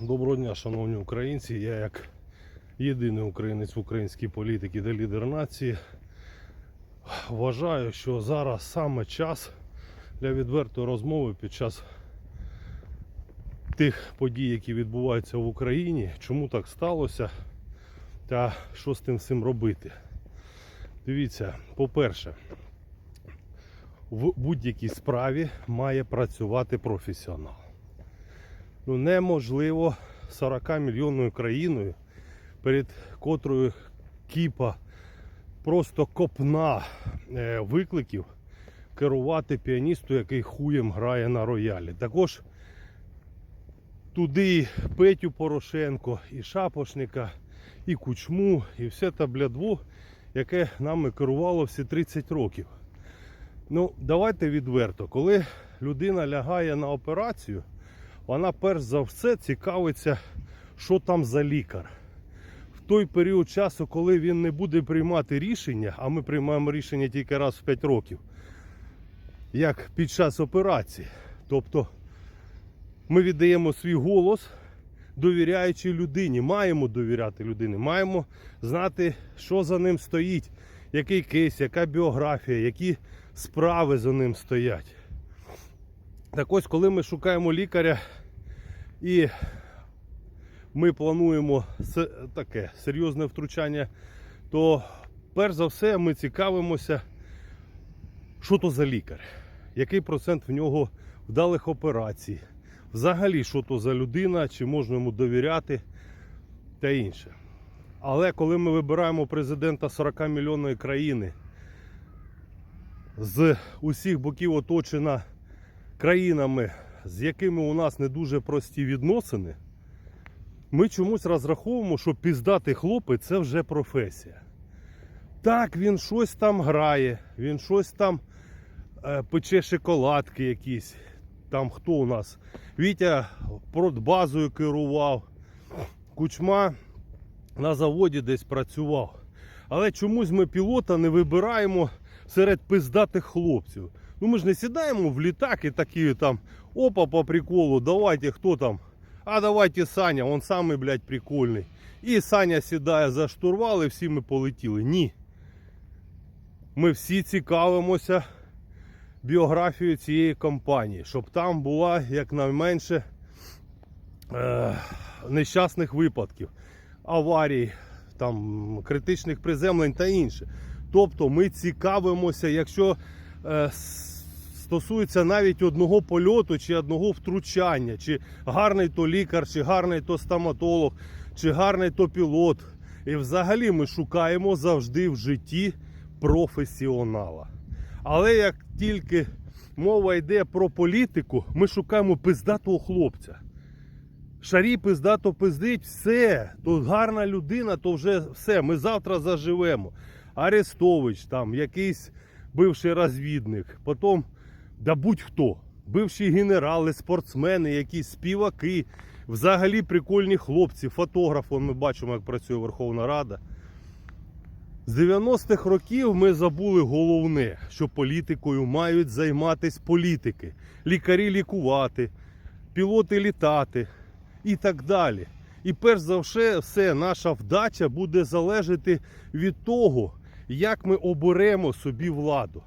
Доброго дня, шановні українці. Я як єдиний українець в українській політиці та лідер нації вважаю, що зараз саме час для відвертої розмови під час тих подій, які відбуваються в Україні, чому так сталося та що з тим всім робити. Дивіться, по-перше, в будь-якій справі має працювати професіонал. Ну, неможливо 40 мільйонною країною, перед котрою кіпа просто копна е, викликів керувати піаністу, який хуєм грає на роялі. Також туди Петю Порошенко, і Шапошника, і Кучму, і все те блядво, яке нами керувало всі 30 років. Ну, давайте відверто, коли людина лягає на операцію, вона перш за все цікавиться, що там за лікар. В той період часу, коли він не буде приймати рішення, а ми приймаємо рішення тільки раз в 5 років, як під час операції. Тобто ми віддаємо свій голос, довіряючи людині. Маємо довіряти людині, маємо знати, що за ним стоїть, який кейс, яка біографія, які справи за ним стоять. Так ось, коли ми шукаємо лікаря і ми плануємо таке серйозне втручання, то перш за все ми цікавимося, що то за лікар, який процент в нього вдалих операцій, взагалі, що то за людина, чи можна йому довіряти та інше. Але коли ми вибираємо президента 40 мільйонної країни, з усіх боків оточена країнами, з якими у нас не дуже прості відносини, ми чомусь розраховуємо, що піздатий хлопець це вже професія. Так, він щось там грає, він щось там е, пече шоколадки якісь. Там хто у нас? Вітя продбазою керував, кучма на заводі десь працював. Але чомусь ми пілота не вибираємо серед пиздатих хлопців. Ну ми ж не сідаємо в літак і такі там опа по приколу, давайте хто там. А давайте Саня, он самий, блядь, прикольний. І Саня сідає за штурвал, і всі ми полетіли. Ні. Ми всі цікавимося біографією цієї компанії, щоб там була якнайменше е, нещасних випадків, аварій, там, критичних приземлень та інше. Тобто ми цікавимося, якщо е, стосується навіть одного польоту чи одного втручання, чи гарний то лікар, чи гарний то стоматолог, чи гарний то пілот. І взагалі ми шукаємо завжди в житті професіонала. Але як тільки мова йде про політику, ми шукаємо пиздатого хлопця. Шарі пиздато пиздить, все, то гарна людина, то вже все, ми завтра заживемо. Арестович, там, якийсь бивший розвідник, потім, да будь-хто, бивші генерали, спортсмени, якісь співаки, взагалі прикольні хлопці, фотограф, он ми бачимо, як працює Верховна Рада. З 90-х років ми забули головне, що політикою мають займатися політики, лікарі лікувати, пілоти літати і так далі. І перш за все, все, наша вдача буде залежати від того, як ми оберемо собі владу.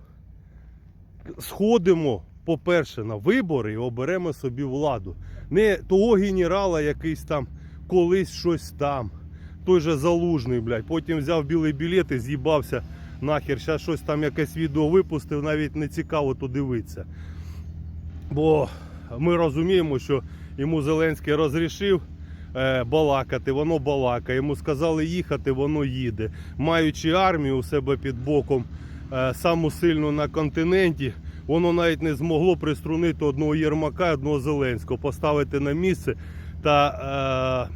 Сходимо, по-перше, на вибори і оберемо собі владу. Не того генерала, якийсь там колись щось там. Той же залужний, блядь. Потім взяв білий білет і з'їбався нахер. Зараз щось там якесь відео випустив, навіть не цікаво то дивитися. Бо ми розуміємо, що йому Зеленський розрішив е, балакати, воно балакає. Йому сказали їхати, воно їде. Маючи армію у себе під боком, саму сильну на континенті, воно навіть не змогло приструнити одного Єрмака і одного Зеленського, поставити на місце та е,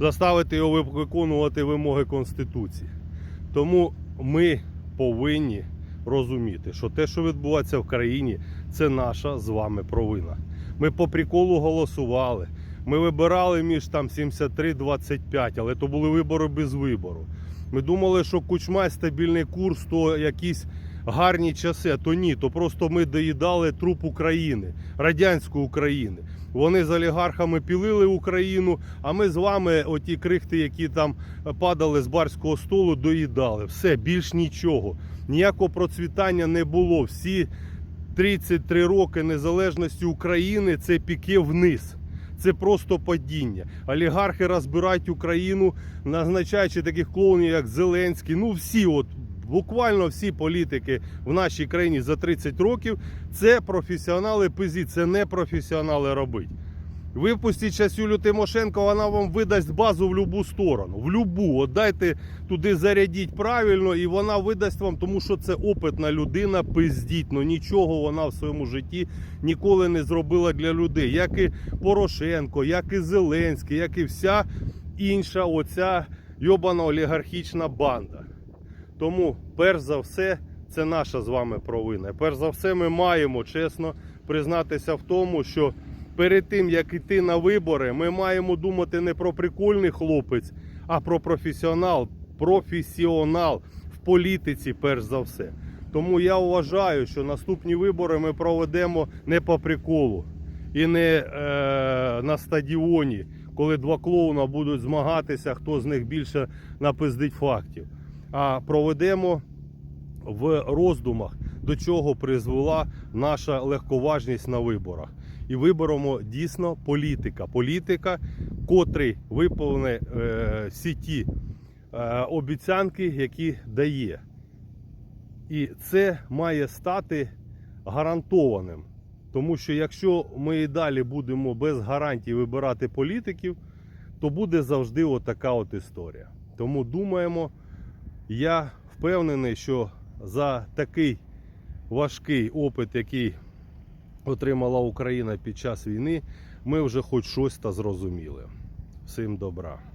заставити його виконувати вимоги Конституції. Тому ми повинні розуміти, що те, що відбувається в країні, це наша з вами провина. Ми по приколу голосували. Ми вибирали між там 73-25, але то були вибори без вибору. Ми думали, що кучма стабільний курс, то якісь гарні часи, то ні, то просто ми доїдали труп України, радянської України. Вони з олігархами пілили Україну, а ми з вами, оті крихти, які там падали з барського столу, доїдали. Все, більш нічого. Ніякого процвітання не було. Всі 33 роки незалежності України це піке вниз. Це просто падіння. Олігархи розбирають Україну, назначаючи таких клоунів, як Зеленський. Ну всі, от буквально всі політики в нашій країні за 30 років це професіонали пизі, це не професіонали робить. Випустіть зараз Юлю Тимошенко, вона вам видасть базу в будь-яку сторону. В любу. От дайте туди зарядіть правильно, і вона видасть вам, тому що це опитна людина, пиздіть. Ну нічого вона в своєму житті ніколи не зробила для людей. Як і Порошенко, як і Зеленський, як і вся інша оця йобана олігархічна банда. Тому, перш за все, це наша з вами провина. Перш за все, ми маємо чесно признатися в тому, що перед тим як йти на вибори, ми маємо думати не про прикольний хлопець, а про професіонал, професіонал в політиці, перш за все. Тому я вважаю, що наступні вибори ми проведемо не по приколу і не е, на стадіоні, коли два клоуна будуть змагатися, хто з них більше напиздить фактів. А проведемо в роздумах, до чого призвела наша легковажність на виборах. І виберемо дійсно політика. Політика, котрий виповне е, всі ті е, обіцянки, які дає. І це має стати гарантованим. Тому що якщо ми і далі будемо без гарантій вибирати політиків, то буде завжди отака от історія. Тому думаємо, я впевнений, що за такий важкий опит, який отримала Україна під час війни, ми вже хоч щось та зрозуміли. Всім добра.